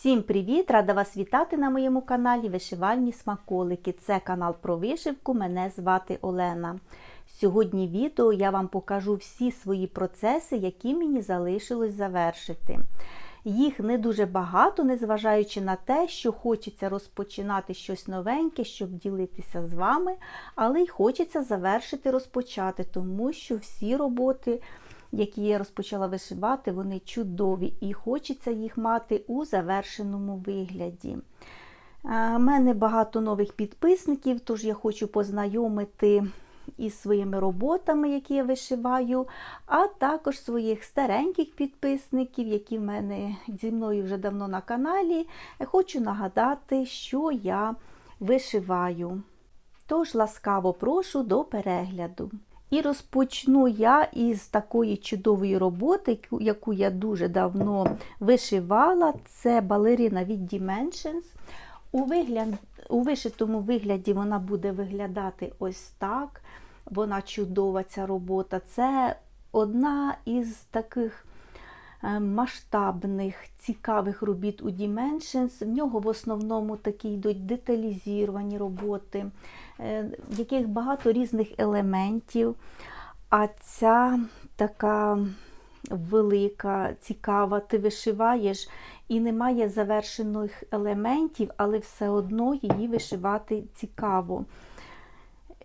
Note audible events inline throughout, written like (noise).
Всім привіт! Рада вас вітати на моєму каналі Вишивальні смаколики. Це канал про вишивку. Мене звати Олена. Сьогодні відео я вам покажу всі свої процеси, які мені залишилось завершити. Їх не дуже багато, незважаючи на те, що хочеться розпочинати щось новеньке, щоб ділитися з вами, але й хочеться завершити розпочати, тому що всі роботи які я розпочала вишивати, вони чудові і хочеться їх мати у завершеному вигляді. У мене багато нових підписників, тож я хочу познайомити із своїми роботами, які я вишиваю, а також своїх стареньких підписників, які в мене зі мною вже давно на каналі. Хочу нагадати, що я вишиваю. Тож ласкаво прошу до перегляду. І розпочну я із такої чудової роботи, яку я дуже давно вишивала. Це балерина від Dimensions. У вигляд, у вишитому вигляді вона буде виглядати ось так. Вона чудова, ця робота. Це одна із таких масштабних, цікавих робіт у Dimensions. В нього в основному такі йдуть деталізовані роботи. Е, в яких багато різних елементів. А ця така велика, цікава, ти вишиваєш і немає завершених елементів, але все одно її вишивати цікаво.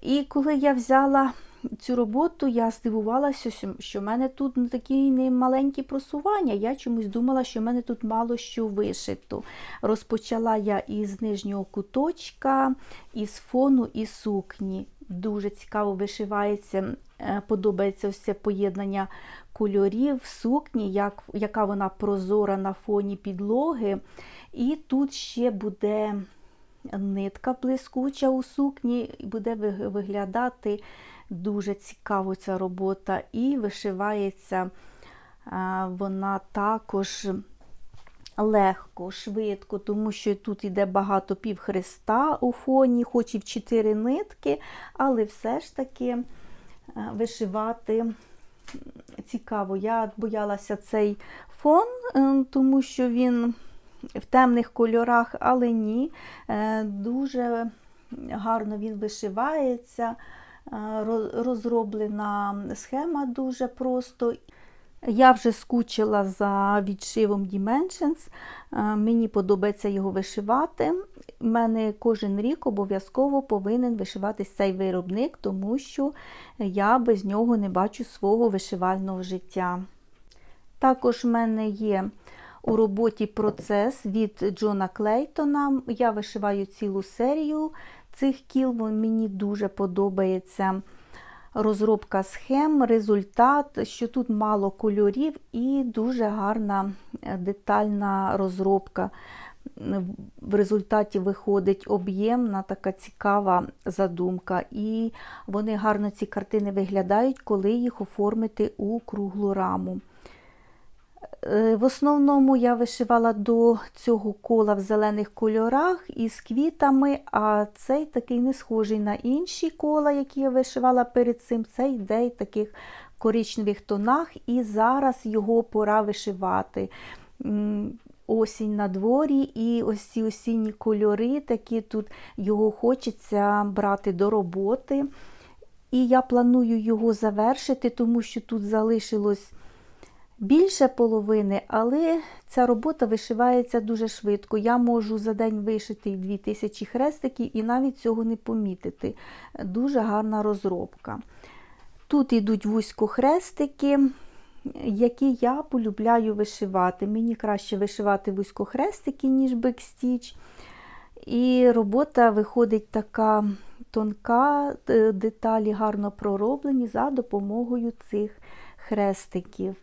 І коли я взяла цю роботу, я здивувалася, що в мене тут такі не маленькі просування. Я чомусь думала, що в мене тут мало що вишито. Розпочала я із нижнього куточка, із фону і сукні. Дуже цікаво вишивається, е, подобається ось поєднання кольорів сукні, як, яка вона прозора на фоні підлоги. І тут ще буде нитка блискуча у сукні, буде виглядати Дуже цікаво ця робота, і вишивається вона також легко, швидко, тому що тут йде багато півхреста у фоні, хоч і в чотири нитки, але все ж таки вишивати цікаво. Я боялася цей фон, е, тому що він в темних кольорах, але ні, е, дуже гарно він вишивається розроблена схема дуже просто. Я вже скучила за відшивом Dimensions, мені подобається його вишивати. У мене кожен рік обов'язково повинен вишиватись цей виробник, тому що я без нього не бачу свого вишивального життя. Також в мене є у роботі процес від Джона Клейтона. Я вишиваю цілу серію цих кіл мені дуже подобається розробка схем, результат, що тут мало кольорів і дуже гарна е, детальна розробка. В результаті виходить об'ємна, така цікава задумка. І вони гарно ці картини виглядають, коли їх оформити у круглу раму. Е, в основному я вишивала до цього кола в зелених кольорах із квітами, а цей такий не схожий на інші кола, які я вишивала перед цим. Цей йде в таких коричневих тонах, і зараз його пора вишивати. Осінь на дворі, і ось ці осінні кольори, такі тут його хочеться брати до роботи. І я планую його завершити, тому що тут залишилось більше половини, але ця робота вишивається дуже швидко. Я можу за день вишити 2000 хрестиків і навіть цього не помітити. Дуже гарна розробка. Тут йдуть вузькохрестики, які я полюбляю вишивати. Мені краще вишивати вузькохрестики, ніж бекстіч. І робота виходить така тонка, деталі гарно пророблені за допомогою цих хрестиків.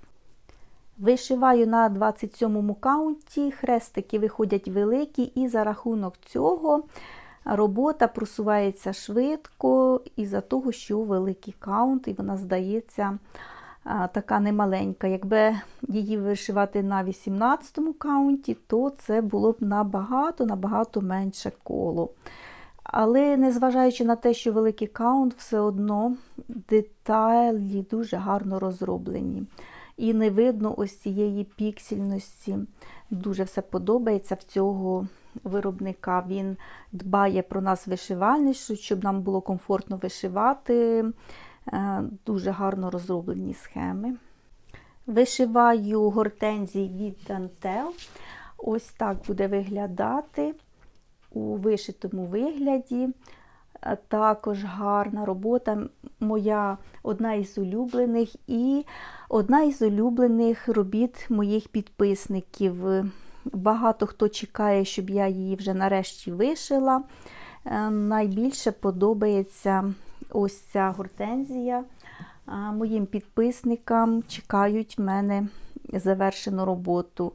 Вишиваю на 27 каунті, хрестики виходять великі, і за рахунок цього робота просувається швидко, із-за того, що великий каунт, і вона здається така немаленька. Якби її вишивати на 18 каунті, то це було б набагато-набагато менше коло. Але незважаючи на те, що великий каунт, все одно деталі дуже гарно розроблені. І не видно ось цієї піксельності. Дуже все подобається в цього виробника. Він дбає про нас вишивальницю, щоб нам було комфортно вишивати. Е, Дуже гарно розроблені схеми. Вишиваю гортензії від Dantel. Ось так буде виглядати у вишитому вигляді. Також гарна робота, моя одна із улюблених і одна із улюблених робіт моїх підписників. Багато хто чекає, щоб я її вже нарешті вишила. Е, Найбільше подобається ось ця гортензія. Е, Моїм підписникам чекають в мене завершену роботу.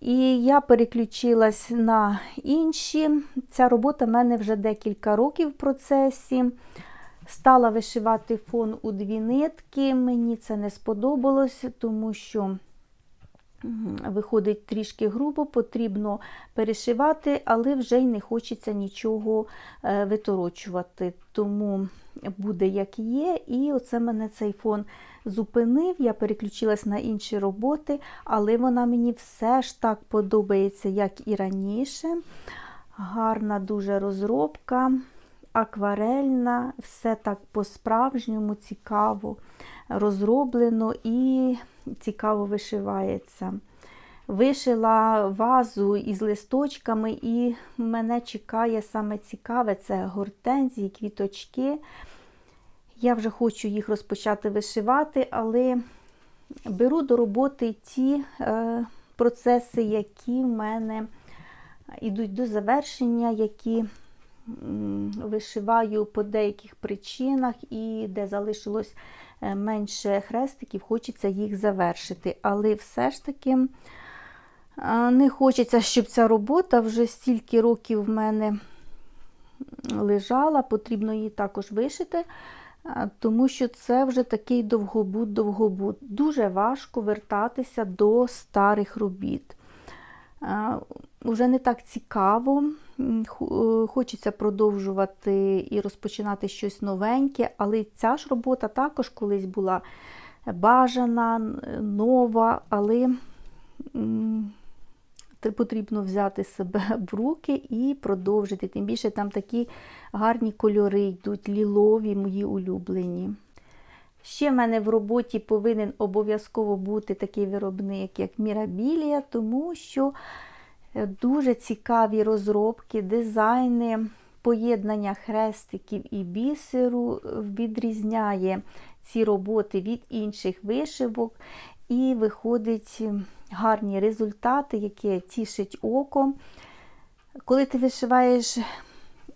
І я переключилась на інші. Ця робота в мене вже декілька років в процесі. Стала вишивати фон у дві нитки. Мені це не сподобалось, тому що виходить трішки грубо, потрібно перешивати, але вже й не хочеться нічого е, виторочувати. Тому буде як є. І оце мене цей фон зупинив. Я переключилась на інші роботи, але вона мені все ж так подобається, як і раніше. Гарна дуже розробка, акварельна, все так по-справжньому цікаво розроблено і цікаво вишивається. Вишила вазу із листочками, і мене чекає саме цікаве це гортензії, квіточки. Я вже хочу їх розпочати вишивати, але беру до роботи ті е, процеси, які в мене йдуть до завершення, які вишиваю по деяких причинах, і де залишилось е, менше хрестиків, хочеться їх завершити. Але все ж таки е, не хочеться, щоб ця робота вже стільки років в мене лежала, потрібно її також вишити. Е, Тому що це вже такий довгобуд-довгобуд. Дуже важко вертатися до старих робіт. Е, Уже не так цікаво, е, хочеться продовжувати і розпочинати щось новеньке, але ця ж робота також колись була бажана, нова, але потрібно взяти себе (laughs) в руки і продовжити. Тим більше там такі гарні кольори йдуть, лілові, мої улюблені. Ще в мене в роботі повинен обов'язково бути такий виробник, як Мірабілія, тому що е, дуже цікаві розробки, дизайни, поєднання хрестиків і бісеру е, відрізняє ці роботи від інших вишивок. І виходять е, гарні результати, які тішить око. Коли ти вишиваєш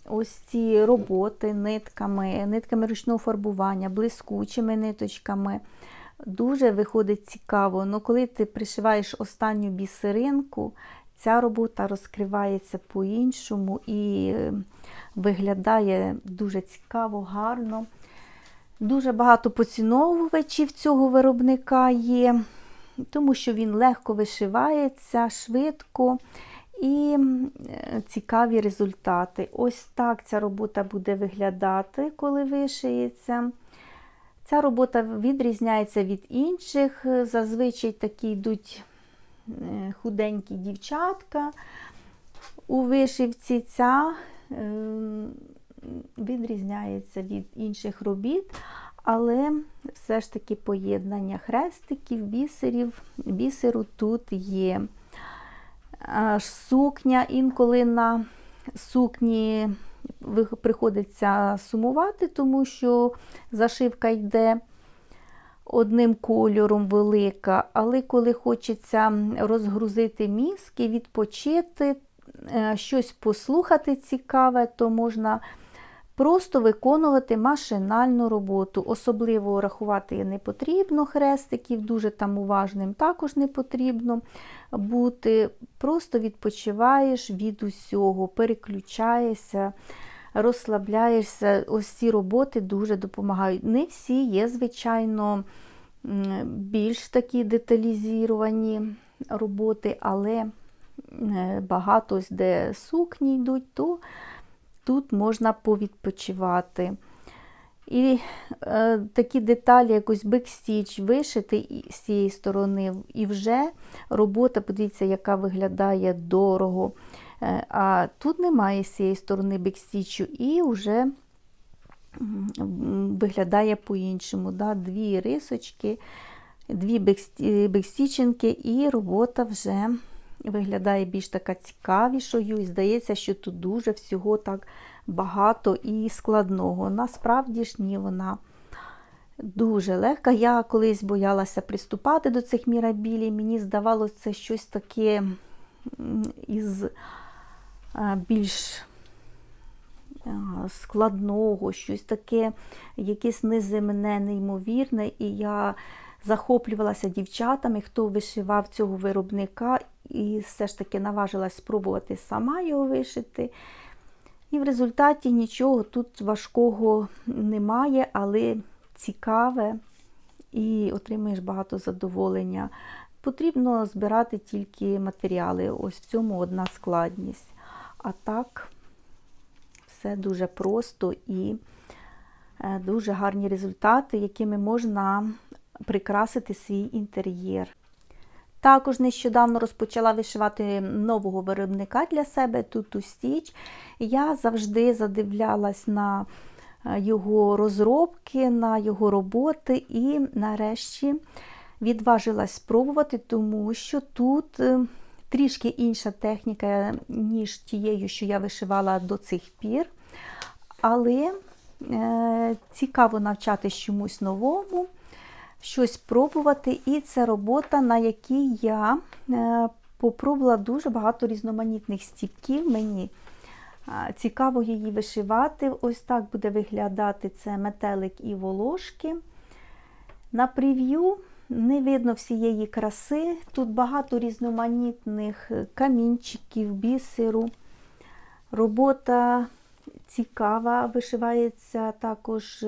ось ці роботи нитками, нитками ручного фарбування, блискучими ниточками, дуже виходить цікаво. Ну, коли ти пришиваєш останню бісеринку, ця робота розкривається по-іншому і е, виглядає дуже цікаво, гарно. Дуже багато поціновувачів цього виробника є, тому що він легко вишивається, швидко і е, цікаві результати. Ось так ця робота буде виглядати, коли вишиється. Ця робота відрізняється від інших. Зазвичай такі йдуть е, худенькі дівчатка у вишивці. Ця е, відрізняється від інших робіт, але все ж таки поєднання хрестиків, бісерів, бісеру тут є. Сукня інколи на сукні приходиться сумувати, тому що зашивка йде одним кольором велика, але коли хочеться розгрузити мізки, відпочити, е, щось послухати цікаве, то можна просто виконувати машинальну роботу. Особливо рахувати не потрібно хрестиків, дуже там уважним також не потрібно бути. Просто відпочиваєш від усього, переключаєшся, розслабляєшся. Ось ці роботи дуже допомагають. Не всі є, звичайно, більш такі деталізовані роботи, але багато ось де сукні йдуть, то тут можна повідпочивати. І е, такі деталі, якось бекстіч вишити з цієї сторони, і вже робота, подивіться, яка виглядає дорого. Е, а тут немає з цієї сторони бекстічу, і вже виглядає по-іншому. Да? Дві рисочки, дві бексті- бекстічинки, і робота вже виглядає більш така цікавішою. І здається, що тут дуже всього так багато і складного. Насправді ж ні, вона дуже легка. Я колись боялася приступати до цих мірабілій. Мені здавалося, це щось таке із більш складного, щось таке, якесь неземне, неймовірне. І я захоплювалася дівчатами, хто вишивав цього виробника, і все ж таки наважилась спробувати сама його вишити. І в результаті нічого тут важкого немає, але цікаве і отримуєш багато задоволення. Потрібно збирати тільки матеріали. Ось в цьому одна складність. А так, все дуже просто і е, дуже гарні результати, якими можна прикрасити свій інтер'єр. Також нещодавно розпочала вишивати нового виробника для себе Tutu Stitch. Я завжди задивлялась на е, його розробки, на його роботи і нарешті відважилась спробувати, тому що тут е, трішки інша техніка, ніж тією, що я вишивала до цих пір. Але е, цікаво навчатись чомусь новому щось пробувати. І це робота, на якій я е, попробувала дуже багато різноманітних стіпків. Мені е, цікаво її вишивати. Ось так буде виглядати це метелик і волошки. На прев'ю не видно всієї краси. Тут багато різноманітних камінчиків, бісеру. Робота цікава, вишивається також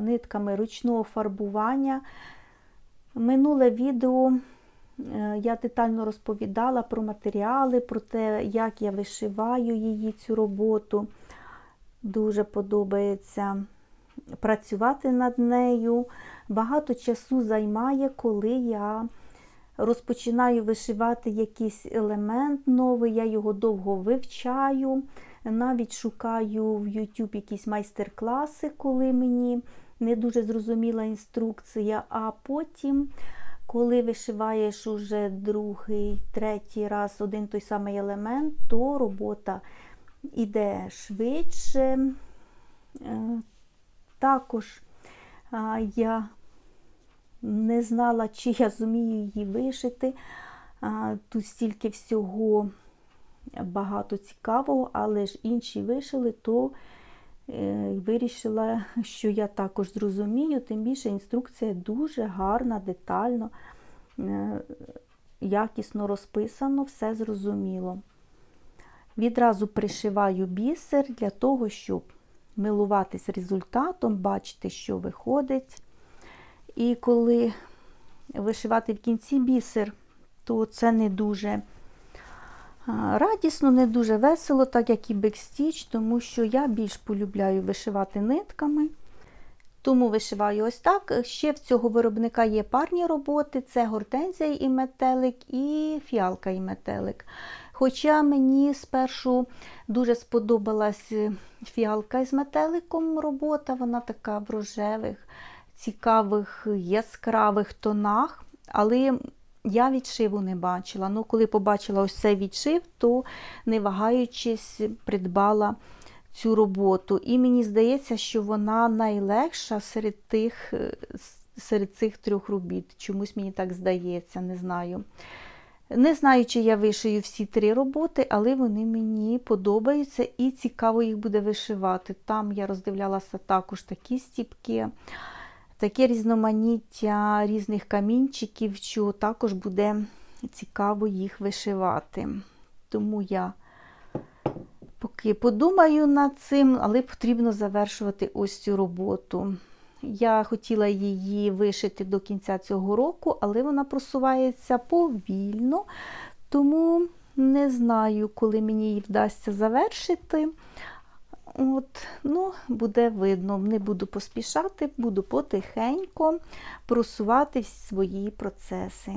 нитками ручного фарбування. Минуле відео е, я детально розповідала про матеріали, про те, як я вишиваю її цю роботу. Дуже подобається працювати над нею. Багато часу займає, коли я розпочинаю вишивати якийсь елемент новий, я його довго вивчаю. Навіть шукаю в YouTube якісь майстер-класи, коли мені не дуже зрозуміла інструкція, а потім, коли вишиваєш уже другий, третій раз один той самий елемент, то робота йде швидше. Е, Також я не знала, чи я зумію її вишити. Тут стільки всього багато цікавого, але ж інші вишили, то е, вирішила, (laughs) що я також зрозумію, тим більше інструкція дуже гарна, детально, е, якісно розписано, все зрозуміло. Відразу пришиваю бісер для того, щоб милуватись результатом, бачити, що виходить. І коли вишивати в кінці бісер, то це не дуже радісно, не дуже весело, так як і бекстіч, тому що я більш полюбляю вишивати нитками. Тому вишиваю ось так. Ще в цього виробника є парні роботи: це гортензія і метелик, і фіалка і метелик. Хоча мені спершу дуже сподобалась фіалка із метеликом робота, вона така в рожевих, цікавих, яскравих тонах. Але я відшиву не бачила. Ну, коли побачила ось цей відшив, то не вагаючись, придбала цю роботу. І мені здається, що вона найлегша серед тих, серед цих трьох робіт. Чомусь мені так здається, не знаю. Не знаю, чи я вишию всі три роботи, але вони мені подобаються і цікаво їх буде вишивати. Там я роздивлялася також такі стіпки, таке різноманіття різних камінчиків, що також буде цікаво їх вишивати. Тому я поки подумаю над цим, але потрібно завершувати ось цю роботу. Я хотіла її вишити до кінця цього року, але вона просувається повільно, тому не знаю, коли мені її вдасться завершити. От, ну, буде видно, не буду поспішати, буду потихенько просувати свої процеси.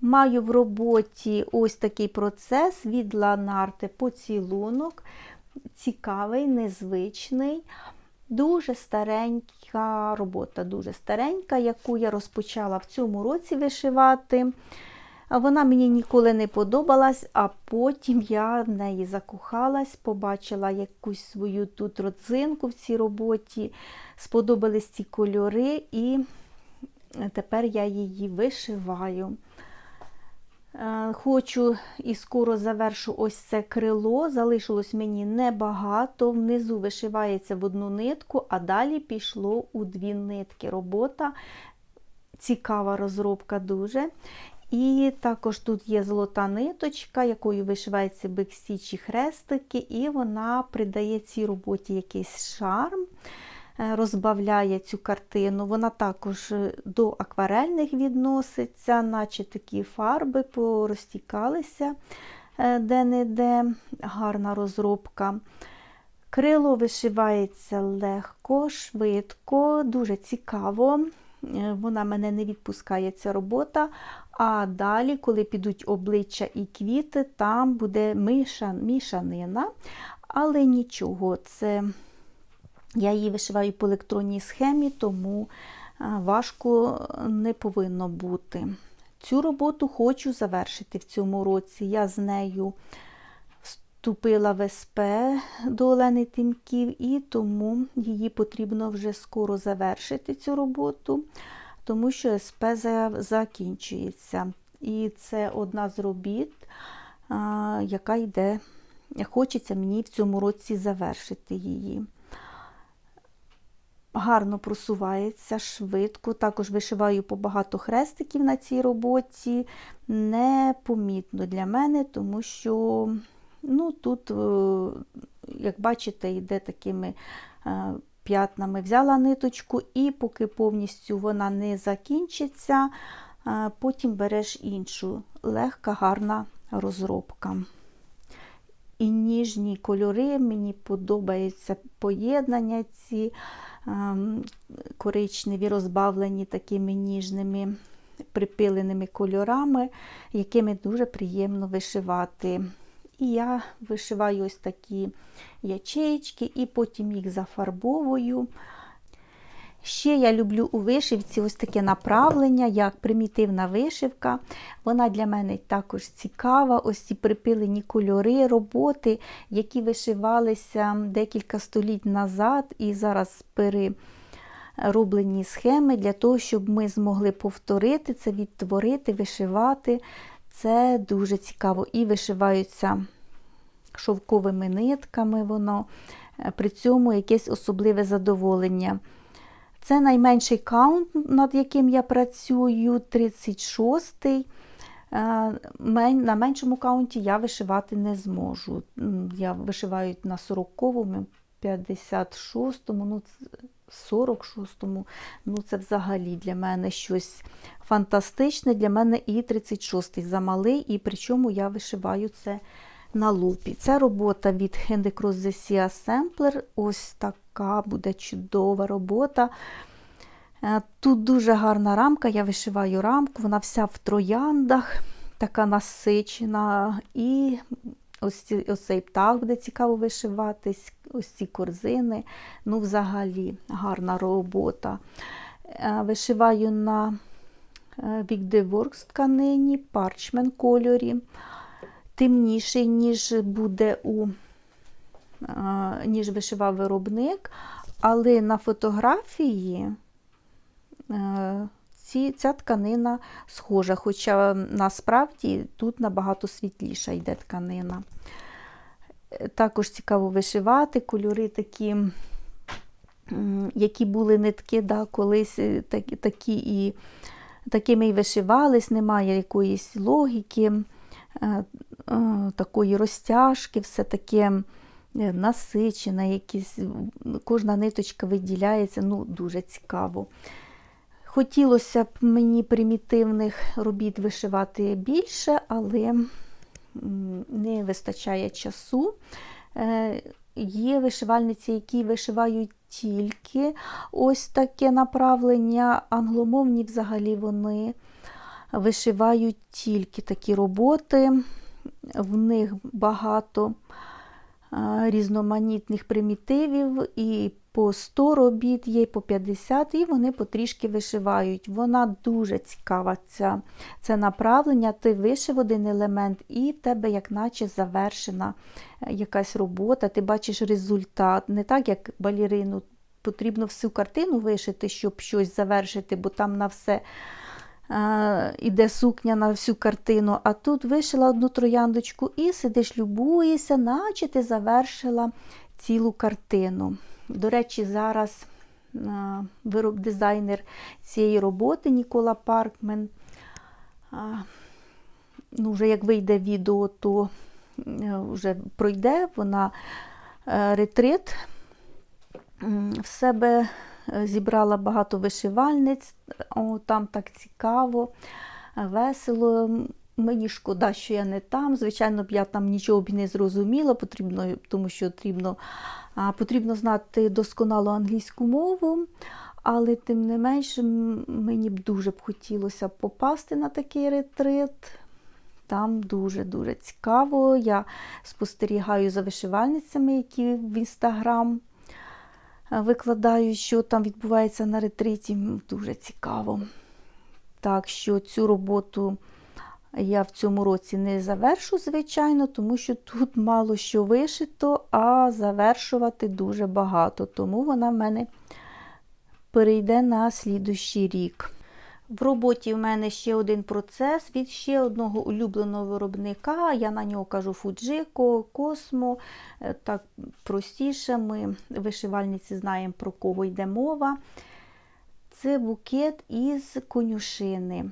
Маю в роботі ось такий процес від Ланарте поцілунок. Цікавий, незвичний, дуже старенька робота, дуже старенька, яку я розпочала в цьому році вишивати. Вона мені ніколи не подобалась, а потім я в неї закохалась, побачила якусь свою тут родзинку в цій роботі, сподобались ці кольори, і тепер я її вишиваю. Е, хочу і скоро завершу ось це крило. Залишилось мені небагато. Внизу вишивається в одну нитку, а далі пішло у дві нитки. Робота цікава розробка дуже. І також тут є золота ниточка, якою вишиваються бексічі хрестики, і вона придає цій роботі якийсь шарм, е, розбавляє цю картину. Вона також е, до акварельних відноситься, наче такі фарби порозтікалися е, де-не-де, гарна розробка. Крило вишивається легко, швидко, дуже цікаво. Вона мене не відпускає ця робота. А далі, коли підуть обличчя і квіти, там буде мішанина. Але нічого, це я її вишиваю по електронній схемі, тому важко не повинно бути. Цю роботу хочу завершити в цьому році. Я з нею вступила в СП до Олени Тимків, і тому її потрібно вже скоро завершити цю роботу тому що СП закінчується. І це одна з робіт, яка йде, хочеться мені в цьому році завершити її. Гарно просувається, швидко. Також вишиваю по багато хрестиків на цій роботі. Непомітно для мене, тому що ну, тут, е, як бачите, йде такими е, п'ятнами. Взяла ниточку, і поки повністю вона не закінчиться, потім береш іншу. Легка, гарна розробка. І ніжні кольори, мені подобається поєднання ці коричневі, розбавлені такими ніжними припиленими кольорами, якими дуже приємно вишивати. І я вишиваю ось такі ячеїчки, і потім їх зафарбовую. Ще я люблю у вишивці ось таке направлення, як примітивна вишивка. Вона для мене також цікава. Ось ці припилені кольори, роботи, які вишивалися декілька століть назад, і зараз перероблені схеми для того, щоб ми змогли повторити це, відтворити, вишивати. Це дуже цікаво. І вишиваються шовковими нитками, воно, е, при цьому якесь особливе задоволення. Це найменший каунт, над яким я працюю, 36-й. Е, на меншому каунті я вишивати не зможу. Я вишиваю на 40-му, 56-му, ну, 46-му. Ну, це взагалі для мене щось фантастичне. Для мене і 36-й замалий, і причому я вишиваю це на лупі. Це робота від Handy Cross The Sea Sampler. Ось така буде чудова робота. Е, тут дуже гарна рамка, я вишиваю рамку, вона вся в трояндах, така насичена. І ось, ось цей птах буде цікаво вишиватись, ось ці корзини. Ну, взагалі, гарна робота. Е, вишиваю на The Works тканині, парчмен кольорі темніший, ніж буде у ніж вишивав виробник, але на фотографії ці, ця тканина схожа, хоча насправді тут набагато світліша йде тканина. Також цікаво вишивати кольори такі, які були нитки, да, колись е, такі, такі і такими і вишивались, немає якоїсь логіки. Е, е, такої розтяжки, все таке е, насичене, якісь, кожна ниточка виділяється, ну, дуже цікаво. Хотілося б мені примітивних робіт вишивати більше, але не вистачає часу. є вишивальниці, які вишивають тільки ось таке направлення. Англомовні взагалі вони вишивають тільки такі роботи. В них багато різноманітних примітивів, і по 100 робіт є, і по 50, і вони потрішки вишивають. Вона дуже цікава, ця, це направлення. Ти вишив один елемент, і в тебе, як наче, завершена е, якась робота, ти бачиш результат. Не так, як балерину. Потрібно всю картину вишити, щоб щось завершити, бо там на все е, іде сукня на всю картину. А тут вишила одну трояндочку і сидиш, любуєшся, наче ти завершила цілу картину. До речі, зараз е, вироб дизайнер цієї роботи Нікола Паркмен. е, Ну, вже як вийде відео, то е, вже пройде вона ретрит. В себе зібрала багато вишивальниць, О, там так цікаво, весело. Мені шкода, що я не там. Звичайно, б я там нічого б не зрозуміла, потрібно, тому що потрібно, потрібно знати досконало англійську мову. Але тим не менше, мені б дуже б хотілося попасти на такий ретрит. Там дуже-дуже цікаво. Я спостерігаю за вишивальницями, які в інстаграм викладають, що там відбувається на ретриті. Дуже цікаво. Так що цю роботу я в цьому році не завершу, звичайно, тому що тут мало що вишито, а завершувати дуже багато. Тому вона в мене перейде на слідущий рік. В роботі в мене ще один процес від ще одного улюбленого виробника. Я на нього кажу Fujiko, Cosmo. Е, Так простіше, ми вишивальниці знаємо, про кого йде мова. Це букет із конюшини.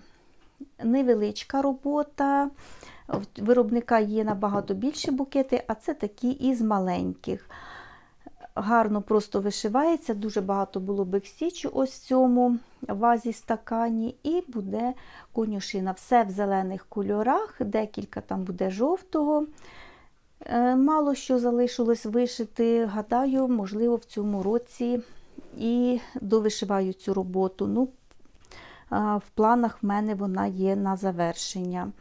Невеличка робота. В виробника є набагато більші букети, а це такі із маленьких. Гарно просто вишивається, дуже багато було бекстічу ось в цьому вазі стакані, і буде конюшина. Все в зелених кольорах, декілька там буде жовтого. Е, Мало що залишилось вишити. Гадаю, можливо, в цьому році і довишиваю цю роботу. Ну, в планах в мене вона є на завершення,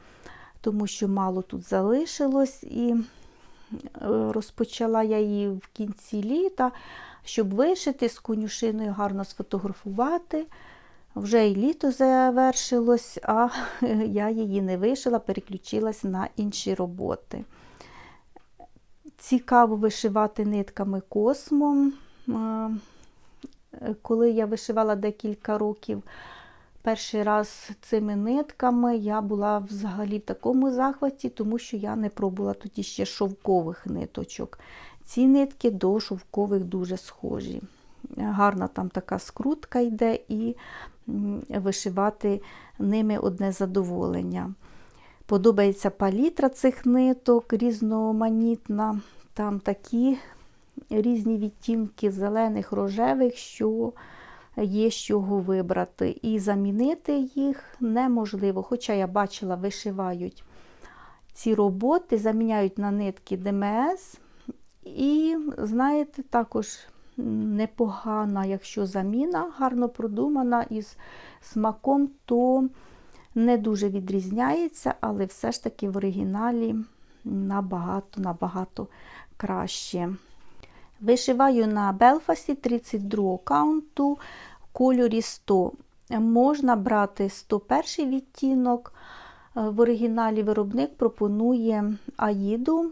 тому що мало тут залишилось, і е, розпочала я її в кінці літа, щоб вишити з конюшиною, гарно сфотографувати. Вже і літо завершилось, а (laughs) я її не вишила, переключилась на інші роботи. Цікаво вишивати нитками космом. Е, Коли я вишивала декілька років перший раз цими нитками, я була взагалі в такому захваті, тому що я не пробувала тоді ще шовкових ниточок. Ці нитки до шовкових дуже схожі. Гарна там така скрутка йде, і вишивати ними одне задоволення. Подобається палітра цих ниток, різноманітна. Там такі різні відтінки зелених, рожевих, що є з чого вибрати. І замінити їх неможливо. Хоча я бачила, вишивають ці роботи, заміняють на нитки ДМС. І, знаєте, також непогана, якщо заміна гарно продумана із смаком, то не дуже відрізняється, але все ж таки в оригіналі набагато-набагато краще. Вишиваю на Белфасі 32 каунту в кольорі 100. Можна брати 101 відтінок. Е, В оригіналі виробник пропонує Аїду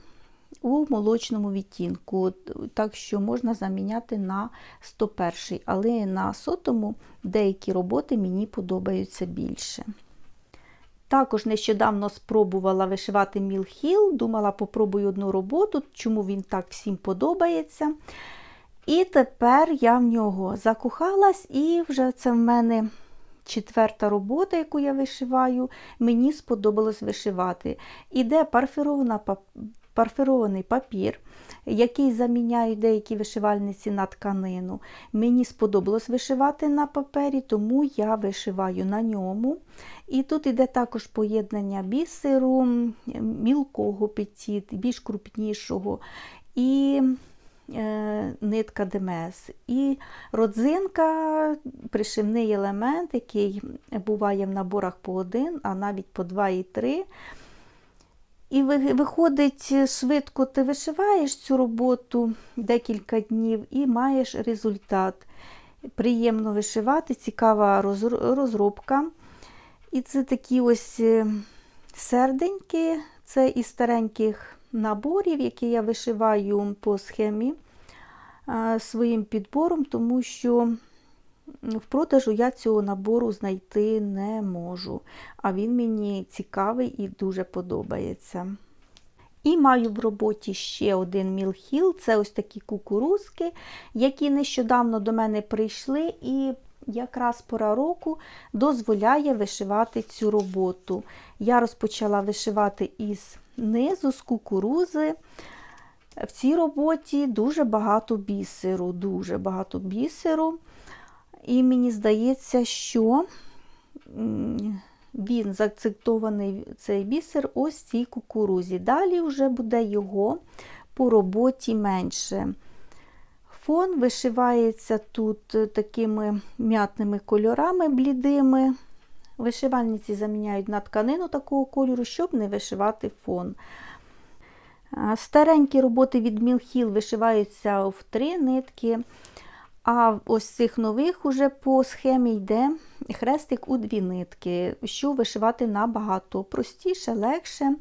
у молочному відтінку, так що можна заміняти на 101, але на сотому деякі роботи мені подобаються більше. Також нещодавно спробувала вишивати Мілхіл, думала, попробую одну роботу, чому він так всім подобається. І тепер я в нього закохалась, і вже це в мене четверта робота, яку я вишиваю. Мені сподобалось вишивати. Іде парфірована, парфірований папір, який заміняють деякі вишивальниці на тканину. Мені сподобалось вишивати на папері, тому я вишиваю на ньому. І тут іде також поєднання бісеру, мілкого петіт, більш крупнішого. І е, нитка ДМС. І родзинка пришивний елемент, який буває в наборах по один, а навіть по два і три. І виходить, швидко ти вишиваєш цю роботу декілька днів і маєш результат. Приємно вишивати, цікава розробка. І це такі ось е, серденьки, це із стареньких наборів, які я вишиваю по схемі своїм підбором, тому що в продажу я цього набору знайти не можу. А він мені цікавий і дуже подобається. І маю в роботі ще один мілхіл. Це ось такі кукурузки, які нещодавно до мене прийшли, і якраз пора року дозволяє вишивати цю роботу. Я розпочала вишивати із низу, з кукурузи. В цій роботі дуже багато бісеру, дуже багато бісеру. І мені здається, що він заакцентований цей бісер ось цій кукурузі. Далі вже буде його по роботі менше. Фон вишивається тут е, такими м'ятними кольорами блідими. Вишивальниці заміняють на тканину такого кольору, щоб не вишивати фон. Старенькі роботи від Мілхіл вишиваються в три нитки. А ось цих нових уже по схемі йде хрестик у дві нитки, що вишивати набагато простіше, легше.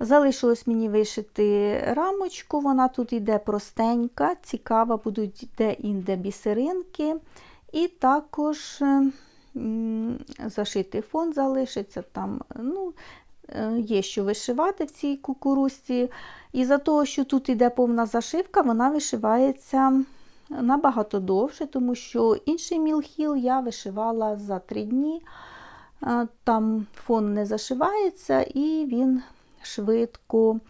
Залишилось мені вишити рамочку, вона тут йде простенька, цікава, будуть де-інде бісеринки. І також зашитий фон залишиться там. ну, е, Є що вишивати в цій кукурузці. І за того, що тут йде повна зашивка, вона вишивається набагато довше, тому що інший мілхіл я вишивала за три дні. Е, Там фон не зашивається і він швидко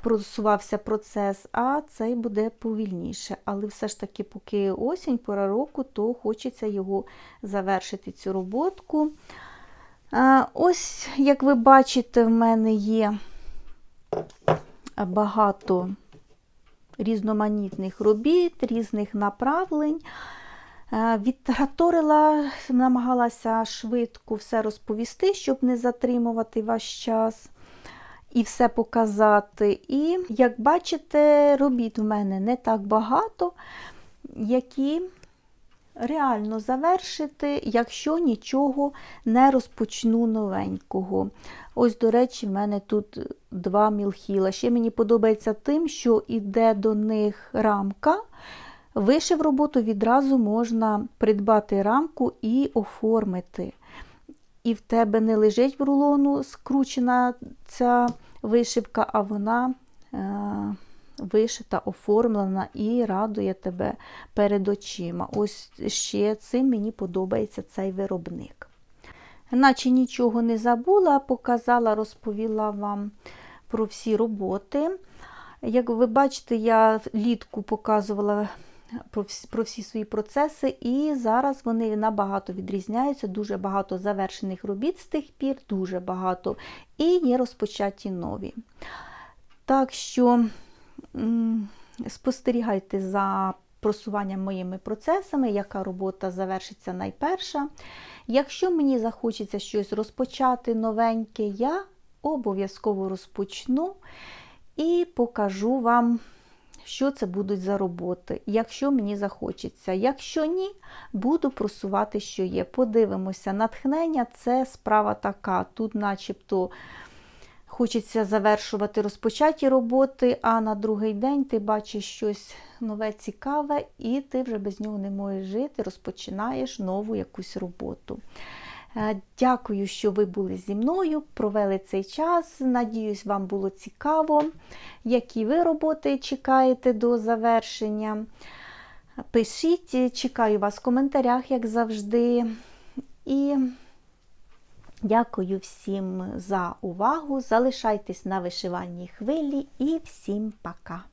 просувався процес, а цей буде повільніше. Але все ж таки, поки осінь, пора року, то хочеться його завершити, цю роботку. Е, Ось, як ви бачите, в мене є багато різноманітних робіт, різних направлень. Е, Відтараторила, намагалася швидко все розповісти, щоб не затримувати ваш час і все показати. І, як бачите, робіт в мене не так багато, які реально завершити, якщо нічого не розпочну новенького. Ось, до речі, в мене тут два мілхіла. Ще мені подобається тим, що йде до них рамка. Вишив роботу відразу можна придбати рамку і оформити. І в тебе не лежить в рулону скручена ця вишивка, а вона е, вишита, оформлена і радує тебе перед очима. Ось ще цим мені подобається цей виробник. Наче нічого не забула, показала, розповіла вам про всі роботи. Як ви бачите, я влітку показувала про всі, свої процеси, і зараз вони набагато відрізняються, дуже багато завершених робіт з тих пір, дуже багато, і є розпочаті нові. Так що спостерігайте за просуванням моїми процесами, яка робота завершиться найперша. Якщо мені захочеться щось розпочати новеньке, я обов'язково розпочну і покажу вам, що це будуть за роботи, якщо мені захочеться. Якщо ні, буду просувати, що є. Подивимося, натхнення це справа така. Тут, начебто, хочеться завершувати розпочаті роботи, а на другий день ти бачиш щось нове, цікаве, і ти вже без нього не можеш жити, розпочинаєш нову якусь роботу. Е, Дякую, що ви були зі мною, провели цей час. Надіюсь, вам було цікаво, які ви роботи чекаєте до завершення. Пишіть, чекаю вас в коментарях, як завжди. І дякую всім за увагу. Залишайтесь на вишивальній хвилі і всім пока!